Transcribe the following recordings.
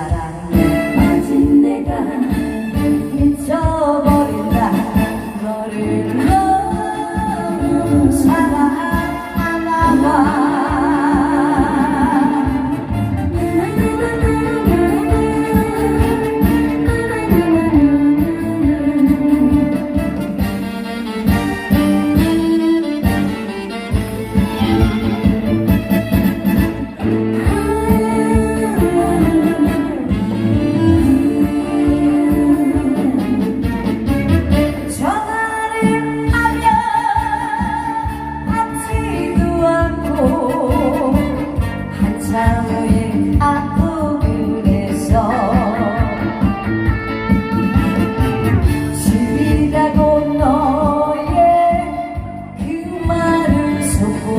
da da da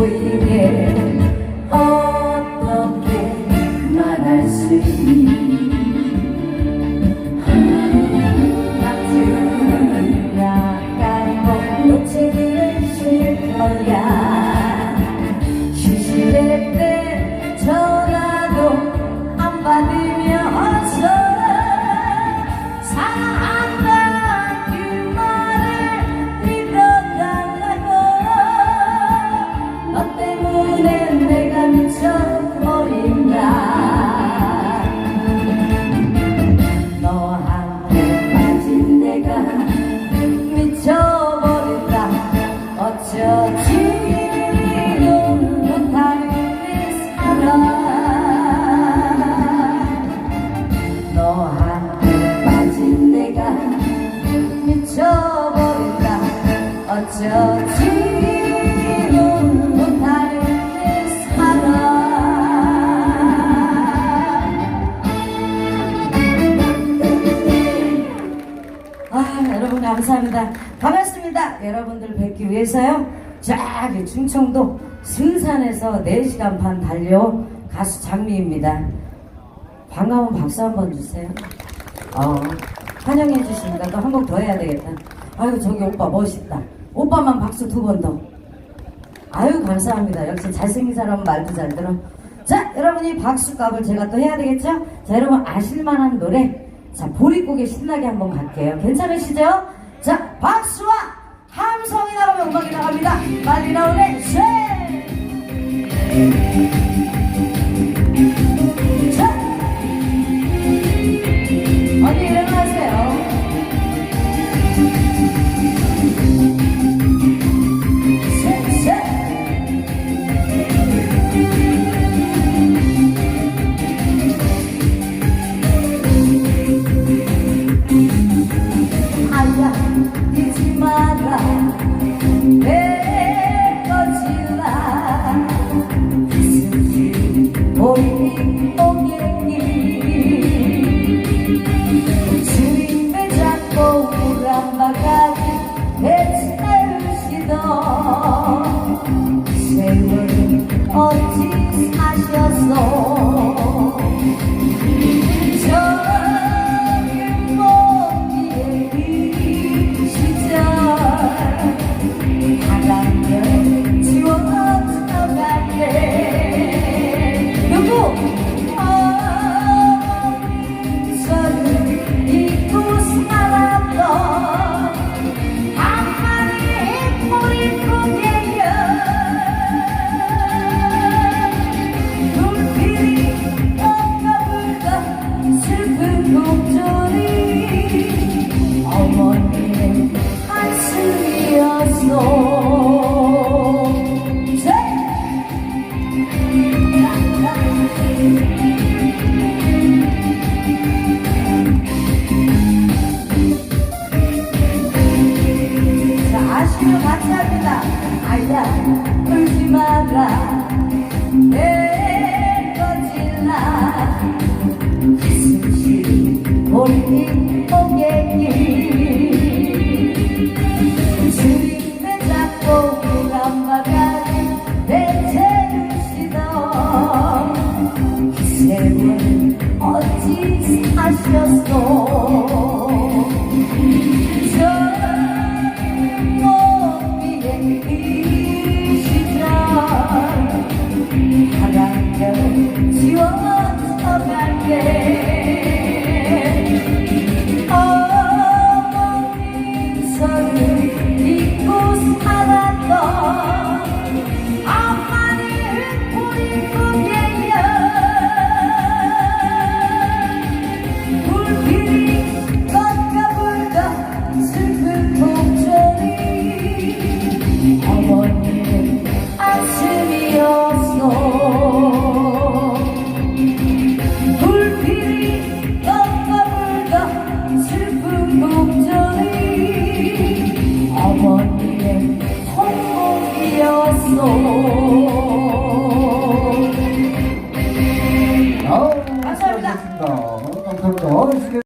보이게 어떻게 말할 수 있니? 아, 같은 약간 못 놓치기는 싫 거야 여러분들 뵙기 위해서요. 저기 충청도 승산에서 4시간 반 달려온 가수 장미입니다. 반가운 박수 한번 주세요. 어, 환영해 주시니까 또 한 곡 더 해야 되겠다. 아유, 저기 오빠 멋있다. 오빠만 박수 두 번 더. 아유, 감사합니다. 역시 잘생긴 사람은 말도 잘 들어. 자, 여러분이 박수값을 제가 또 해야 되겠죠? 자, 여러분 아실만한 노래. 자, 보릿고개 신나게 한번 갈게요. 괜찮으시죠? 자, 박수와 함성이 나오면 음악이 나갑니다. 빨리 나오네, 쉐!